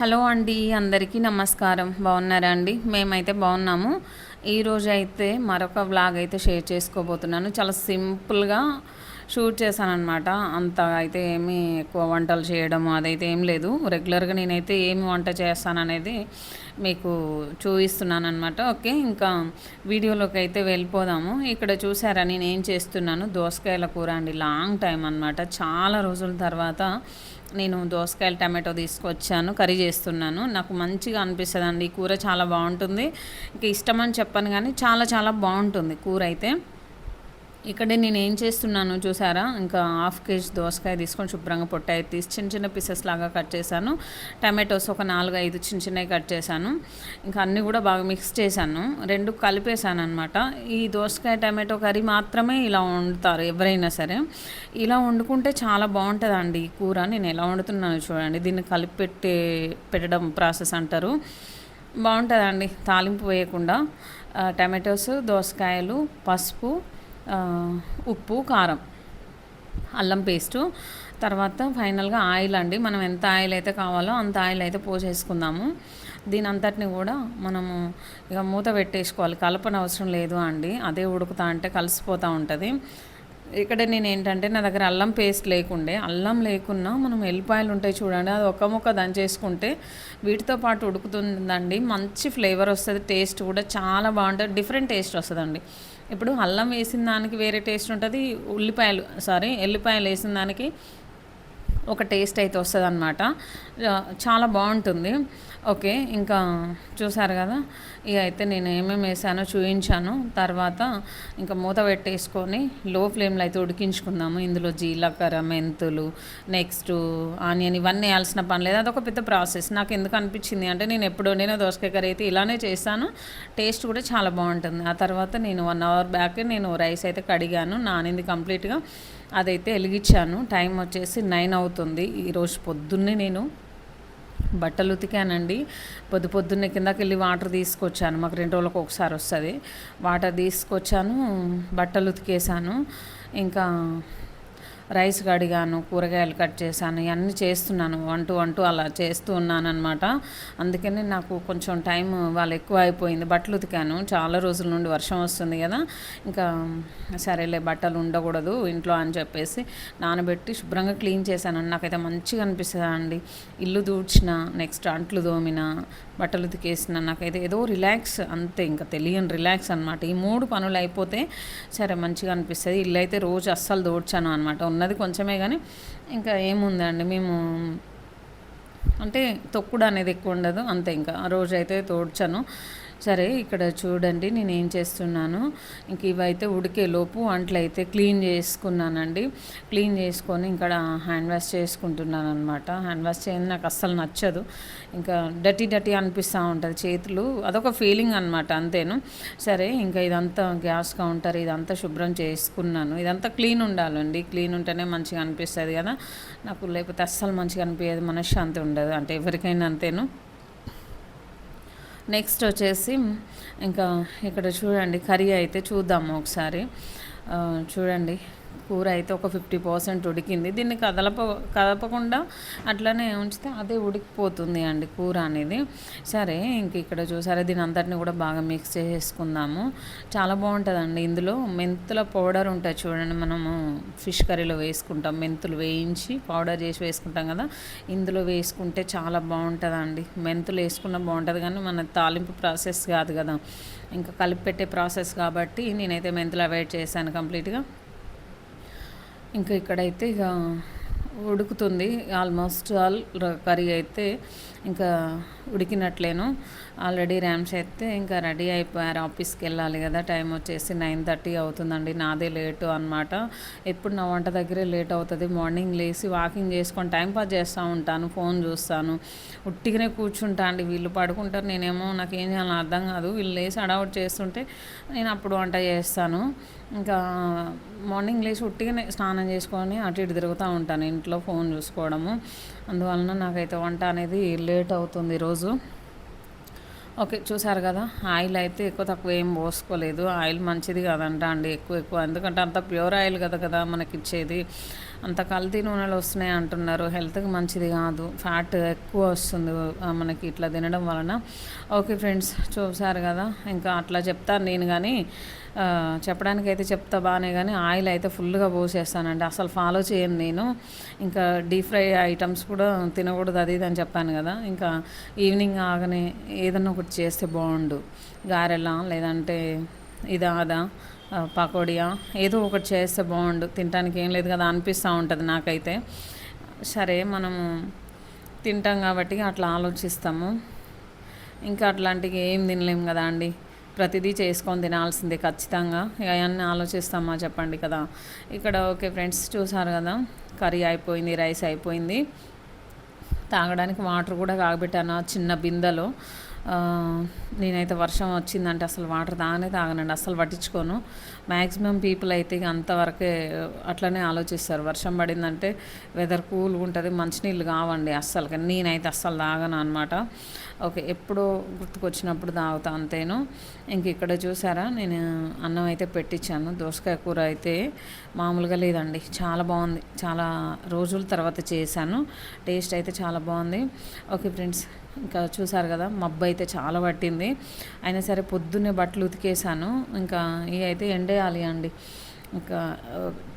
Hello అండి అందరికీ నమస్కారం. బాగున్నారా అండి? మేమైతే బాగున్నాము. ఈరోజు అయితే మరొక వ్లాగ్ అయితే షేర్ చేసుకోబోతున్నాను. చాలా సింపుల్గా షూట్ చేశాను అనమాట అంత అయితే ఏమీ ఎక్కువ వంటలు చేయడం అదైతే ఏం లేదు. రెగ్యులర్గా నేనైతే ఏమి వంట చేస్తాననేది మీకు చూపిస్తున్నాను అనమాట ఓకే ఇంకా వీడియోలోకి అయితే వెళ్ళిపోదాము. ఇక్కడ చూసారా నేను ఏం చేస్తున్నాను? దోసకాయల కూర అండి. లాంగ్ టైం అనమాట చాలా రోజుల తర్వాత నేను దోసకాయలు టమాటో తీసుకొచ్చాను కర్రీ చేస్తున్నాను. నాకు మంచిగా అనిపిస్తుంది అండి ఈ కూర చాలా బాగుంటుంది. ఇంకా ఇష్టమని చెప్పాను కానీ చాలా చాలా బాగుంటుంది కూర అయితే. ఇక్కడ నేను ఏం చేస్తున్నాను చూసారా? ఇంకా హాఫ్ కేజీ దోసకాయ తీసుకొని శుభ్రంగా పొట్టాయి తీసి చిన్న చిన్న పీసెస్ లాగా కట్ చేశాను. టమాటోస్ ఒక నాలుగు ఐదు చిన్న చిన్నవి కట్ చేశాను. ఇంకా అన్నీ కూడా బాగా మిక్స్ చేశాను. రెండు కలిపేశాను అనమాట ఈ దోసకాయ టమాటో కర్రీ మాత్రమే ఇలా వండుతారు ఎవరైనా సరే. ఇలా వండుకుంటే చాలా బాగుంటుందండి ఈ కూర. నేను ఎలా వండుతున్నాను చూడండి. దీన్ని కలిపి పెట్టే పెట్టడం ప్రాసెస్ అంటారు. బాగుంటుందండి తాలింపు వేయకుండా. టమాటోస్ దోసకాయలు పసుపు ఉప్పు కారం అల్లం పేస్టు. తర్వాత ఫైనల్గా ఆయిల్ అండి. మనం ఎంత ఆయిల్ అయితే కావాలో అంత ఆయిల్ అయితే పోసేసుకుందాము. దీని అంతటిని కూడా మనము ఇక మూత పెట్టేసుకోవాలి. కలపన అవసరం లేదు అండి. అదే ఉడుకుతా అంటే కలిసిపోతూ ఉంటుంది. ఇక్కడ నేను ఏంటంటే నా దగ్గర అల్లం పేస్ట్ లేకుండే. అల్లం లేకున్నా మనం ఎల్లిపాయలు ఉంటాయి చూడండి అది ఒక ముక్క దంచేసుకుంటే వీటితో పాటు ఉడుకుతుందండి. మంచి ఫ్లేవర్ వస్తుంది టేస్ట్ కూడా చాలా బాగుంటుంది డిఫరెంట్ టేస్ట్ వస్తుందండి. ఇప్పుడు అల్లం వేసిన దానికి వేరే టేస్ట్ ఉంటుంది ఉల్లిపాయలు సారీ ఎల్లిపాయలు వేసిన దానికి ఒక టేస్ట్ అయితే వస్తుంది అనమాట చాలా బాగుంటుంది. ఓకే ఇంకా చూసారు కదా? ఇక అయితే నేను ఏమేమి వేసానో చూపించాను. తర్వాత ఇంకా మూత పెట్టేసుకొని లో ఫ్లేమ్లో అయితే ఉడికించుకుందాము. ఇందులో జీలకర్ర మెంతులు నెక్స్ట్ ఆనియన్ ఇవన్నీ వేయాల్సిన పని లేదు. అదొక పెద్ద ప్రాసెస్. నాకు ఎందుకు అనిపించింది అంటే నేను ఎప్పుడు నేను దోసకాయ కర్రీ అయితే ఇలానే చేస్తాను టేస్ట్ కూడా చాలా బాగుంటుంది. ఆ తర్వాత నేను వన్ అవర్ బ్యాక్ నేను రైస్ అయితే కడిగాను. నానింది కంప్లీట్గా అదైతే వెలిగించాను. టైం వచ్చేసి నైన్ అవుతుంది. ఈరోజు పొద్దున్నే నేను బట్టలు ఉతికానండి. పొద్దు పొద్దున్నే కిందకి వెళ్ళి వాటర్ తీసుకొచ్చాను. మాకు రెండు రోజులకు ఒకసారి వస్తుంది. వాటర్ తీసుకొచ్చాను బట్టలు ఉతికేసాను ఇంకా రైస్ కడిగాను కూరగాయలు కట్ చేశాను ఇవన్నీ చేస్తున్నాను వంటూ వంటూ అలా చేస్తూ ఉన్నాను అనమాట అందుకని నాకు కొంచెం టైం వాళ్ళు ఎక్కువ అయిపోయింది. బట్టలు ఉతికాను. చాలా రోజుల నుండి వర్షం వస్తుంది కదా. ఇంకా సరేలే బట్టలు ఉండకూడదు ఇంట్లో అని చెప్పేసి నానబెట్టి శుభ్రంగా క్లీన్ చేశాను. నాకైతే మంచిగా అనిపిస్తుంది అండి. ఇల్లు దూడ్చిన నెక్స్ట్ అంట్లు దోమిన బట్టలు ఉతికేసిన నాకైతే ఏదో రిలాక్స్ అంతే ఇంకా తెలియని రిలాక్స్ అనమాట ఈ మూడు పనులు అయిపోతే సరే మంచిగా అనిపిస్తుంది. ఇల్లు అయితే రోజు అస్సలు దోడ్చాను అనమాట ఉన్నది కొంచెమే కానీ ఇంకా ఏముందండి మేము అంటే తొక్కుడు అనేది ఎక్కువ ఉండదు అంతే ఇంకా ఆ రోజు అయితే తోడ్చాను. సరే ఇక్కడ చూడండి నేను ఏం చేస్తున్నాను? ఇంక ఇవైతే ఉడికే లోపు అంట్లు అయితే క్లీన్ చేసుకున్నానండి. క్లీన్ చేసుకొని ఇక్కడ హ్యాండ్ వాష్ చేసుకుంటున్నాను అనమాట హ్యాండ్ వాష్ చేయడం నాకు అస్సలు నచ్చదు. ఇంకా డటీ డటీ అనిపిస్తూ ఉంటుంది చేతులు. అదొక ఫీలింగ్ అనమాట అంతేను. సరే ఇంకా ఇదంతా గ్యాస్ కౌంటర్ ఇదంతా శుభ్రం చేసుకున్నాను. ఇదంతా క్లీన్ ఉండాలండి. క్లీన్ ఉంటేనే మంచిగా అనిపిస్తుంది కదా. నాకు లేకపోతే అస్సలు మంచిగా అనిపించేది మనశ్శాంతి ఉండదు అంటే ఎవరికైనా అంతేను. నెక్స్ట్ వచ్చేసి ఇంకా ఇక్కడ చూడండి కర్రీ అయితే చూద్దాము ఒకసారి. చూడండి. కూర అయితే ఒక ఫిఫ్టీ పర్సెంట్ ఉడికింది. దీన్ని కదలప కదపకుండా అట్లనే ఉంచితే అదే ఉడికిపోతుంది అండి కూర అనేది. సరే ఇంక ఇక్కడ చూసారా దీని అంతటిని కూడా బాగా మిక్స్ చేసుకుందాము. చాలా బాగుంటుందండి. ఇందులో మెంతుల పౌడర్ ఉంటుంది చూడండి మనము ఫిష్ కర్రీలో వేసుకుంటాం. మెంతులు వేయించి పౌడర్ చేసి వేసుకుంటాం కదా ఇందులో వేసుకుంటే చాలా బాగుంటుందండి. మెంతులు వేసుకున్న బాగుంటుంది కానీ మన తాలింపు ప్రాసెస్ కాదు కదా. ఇంకా కలిపి పెట్టే ప్రాసెస్ కాబట్టి నేనైతే మెంతులు అవాయిడ్ చేశాను కంప్లీట్గా. ఇంకా ఇక్కడైతే ఇక ఉడుకుతుంది. ఆల్మోస్ట్ ఆల్ కర్రీ అయితే ఇంకా ఉడికినట్లేను. ఆల్రెడీ ర్యామ్స్ అయితే ఇంకా రెడీ అయిపోయారు. ఆఫీస్కి వెళ్ళాలి కదా టైం వచ్చేసి నైన్ థర్టీ అవుతుందండి. నాదే లేటు అనమాట ఎప్పుడు నా వంట దగ్గరే లేట్ అవుతుంది. మార్నింగ్ లేచి వాకింగ్ చేసుకొని టైం పాస్ చేస్తూ ఉంటాను ఫోన్ చూస్తాను. ఉట్టిగానే కూర్చుంటా అండి. వీళ్ళు పడుకుంటారు. నేనేమో నాకు ఏం చేయాలని అర్థం కాదు. వీళ్ళు లేచి అడౌట్ చేస్తుంటే నేను అప్పుడు వంట చేస్తాను. ఇంకా మార్నింగ్ లేచి ఉట్టిగానే స్నానం చేసుకొని అటు ఇటు తిరుగుతూ ఉంటాను. ఇంట్లో ఫోన్ చూసుకోవడము. అందువలన నాకైతే వంట అనేది లేట్ అవుతుంది. ఈరోజు ఓకే చూసారు కదా ఆయిల్ అయితే ఎక్కువ తక్కువ ఏం పోసుకోలేదు. ఆయిల్ మంచిది కదంట అండి ఎక్కువ ఎక్కువ. ఎందుకంటే అంత ప్యూర్ ఆయిల్ కదా కదా మనకి ఇచ్చేది అంత కల్తీ నూనెలు వస్తున్నాయి అంటున్నారు. హెల్త్కి మంచిది కాదు. ఫ్యాట్ ఎక్కువ వస్తుంది. మనకి ఇట్లా తినడం వలన. ఓకే ఫ్రెండ్స్ చూసారు కదా? ఇంకా అట్లా చెప్తాను నేను కానీ చెప్పడానికైతే చెప్తా బాగానే కానీ ఆయిల్ అయితే ఫుల్గా పోసేస్తానండి. అసలు ఫాలో చేయను నేను. ఇంకా డీప్ ఫ్రై ఐటమ్స్ కూడా తినకూడదు అది ఇది అని చెప్పాను కదా? ఇంకా ఈవినింగ్ ఆగనే ఏదన్నా ఒకటి చేస్తే బాగుండు. గారెలా లేదంటే ఇదా అదా పకోడియా ఏదో ఒకటి చేస్తే బాగుండు. తినడానికి ఏం లేదు కదా అనిపిస్తూ ఉంటుంది నాకైతే. సరే మనము తింటాం కాబట్టి అట్లా ఆలోచిస్తాము. ఇంకా అట్లాంటివి ఏం తినలేం కదా అండి. ప్రతిదీ చేసుకొని తినాల్సిందే ఖచ్చితంగా. ఇక అవన్నీ ఆలోచిస్తామా చెప్పండి కదా. ఇక్కడ ఓకే ఫ్రెండ్స్ చూసారు కదా కర్రీ అయిపోయింది రైస్ అయిపోయింది. తాగడానికి వాటర్ కూడా కాగబెట్టాను చిన్న బిందెలో. నేనైతే వర్షం వచ్చిందంటే అసలు వాటర్ తాగనే తాగనండి అసలు పట్టించుకోను. మ్యాక్సిమం పీపుల్ అయితే ఇక అంతవరకే అట్లనే ఆలోచిస్తారు. వర్షం పడిందంటే వెదర్ కూల్గా ఉంటుంది మంచినీళ్ళు కావండి అస్సలు. కానీ నేనైతే అస్సలు తాగను అనమాట ఓకే ఎప్పుడో గుర్తుకొచ్చినప్పుడు తాగుతా అంతేను. ఇంక ఇక్కడ చూసారా నేను అన్నం అయితే పెట్టించాను. దోసకాయ కూర అయితే మామూలుగా లేదండి. చాలా బాగుంది. చాలా రోజుల తర్వాత చేశాను. టేస్ట్ అయితే చాలా బాగుంది. Okay friends. ఇంకా చూసారు కదా మబ్బు అయితే చాలా పట్టింది. అయినా సరే పొద్దున్నే బట్టలు ఉతికేసాను ఇంకా ఇవి అయితే ఎండేయాలి అండి. ఇంకా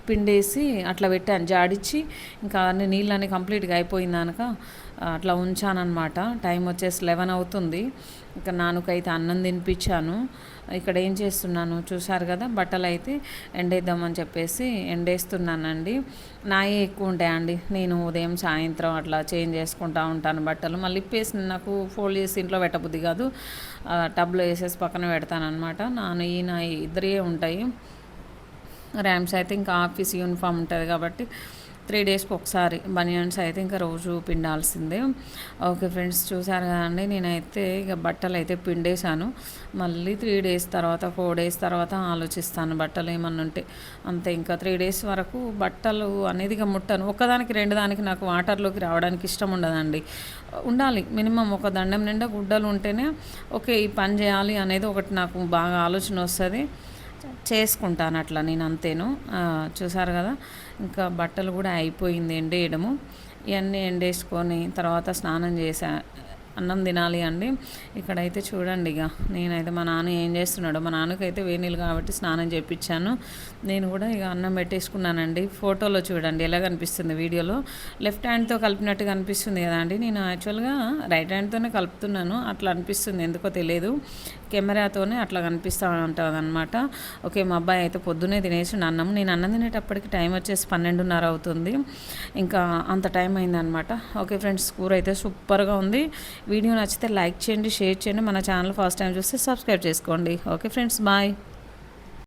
పిండేసి అట్లా పెట్టాను. జాడిచ్చి ఇంకా అన్ని నీళ్ళని కంప్లీట్గా అయిపోయింది కనుక అట్లా ఉంచానమాట టైం వచ్చేసి లెవెన్ అవుతుంది. ఇంకా నాన్నకైతే అన్నం తినిపించాను. ఇక్కడ ఏం చేస్తున్నాను చూసారు కదా బట్టలు అయితే ఎండేద్దామని చెప్పేసి ఎండేస్తున్నానండి. నాయే ఎక్కువ ఉంటాయండి. నేను ఉదయం సాయంత్రం అట్లా చేంజ్ చేసుకుంటా ఉంటాను బట్టలు. మళ్ళీ ఇప్పేసి నాకు ఫోల్డ్ చేసి ఇంట్లో పెట్టబుద్ది కాదు. టబ్లో వేసేసి పక్కన పెడతాను అనమాట నాన్న ఈ నా ఇద్దరే ఉంటాయి. ర్యామ్స్ అయితే ఇంకా ఆఫీస్ యూనిఫామ్ ఉంటుంది కాబట్టి త్రీ డేస్కి ఒకసారి బనియన్స్ అయితే ఇంకా రోజు పిండాల్సిందే. ఓకే ఫ్రెండ్స్ చూసారు కదండి నేనైతే ఇక బట్టలు అయితే పిండేశాను. మళ్ళీ త్రీ డేస్ తర్వాత ఫోర్ డేస్ తర్వాత ఆలోచిస్తాను బట్టలు ఏమన్నా ఉంటే. అంతే ఇంకా త్రీ డేస్ వరకు బట్టలు అనేది ఇక ముట్టాను. ఒకదానికి రెండు దానికి నాకు వాటర్లోకి రావడానికి ఇష్టం ఉండదండి. ఉండాలి మినిమం ఒక దండం నిండా గుడ్డలు ఉంటేనే ఓకే ఈ పని చేయాలి అనేది ఒకటి నాకు బాగా ఆలోచన వస్తుంది. చేసుకుంటాను అట్లా నేను అంతేను. చూసారు కదా? ఇంకా బట్టలు కూడా అయిపోయింది ఎండేయడము. ఇవన్నీ ఎండేసుకొని తర్వాత స్నానం చేసా. అన్నం తినాలి అండి. ఇక్కడైతే చూడండి ఇక. నేనైతే మా నాన్న ఏం చేస్తున్నాడో మా నాన్నకైతే వేణీలు కాబట్టి స్నానం చేయించాను నేను కూడా ఇక అన్నం పెట్టేసుకున్నానండి. ఫోటోలో చూడండి ఎలా కనిపిస్తుంది వీడియోలో. లెఫ్ట్ హ్యాండ్తో కలిపినట్టు కనిపిస్తుంది కదా అండి. నేను యాక్చువల్గా రైట్ హ్యాండ్తోనే కలుపుతున్నాను. అట్లా అనిపిస్తుంది. ఎందుకో తెలియదు. కెమెరాతోనే అట్లా కనిపిస్తూ ఉంటుంది అనమాట ఓకే మా అబ్బాయి అయితే పొద్దునే తినేసిండు అన్నం నేను అన్నం తినేటప్పటికి టైం వచ్చేసి పన్నెండున్నర అవుతుంది. ఇంకా అంత టైం అయిందనమాట ఓకే ఫ్రెండ్స్ కూర అయితే సూపర్గా ఉంది. వీడియో నచ్చితే లైక్ చేయండి షేర్ చేయండి. మన ఛానల్ ఫస్ట్ టైం చూస్తే సబ్స్క్రైబ్ చేసుకోండి. Okay friends bye.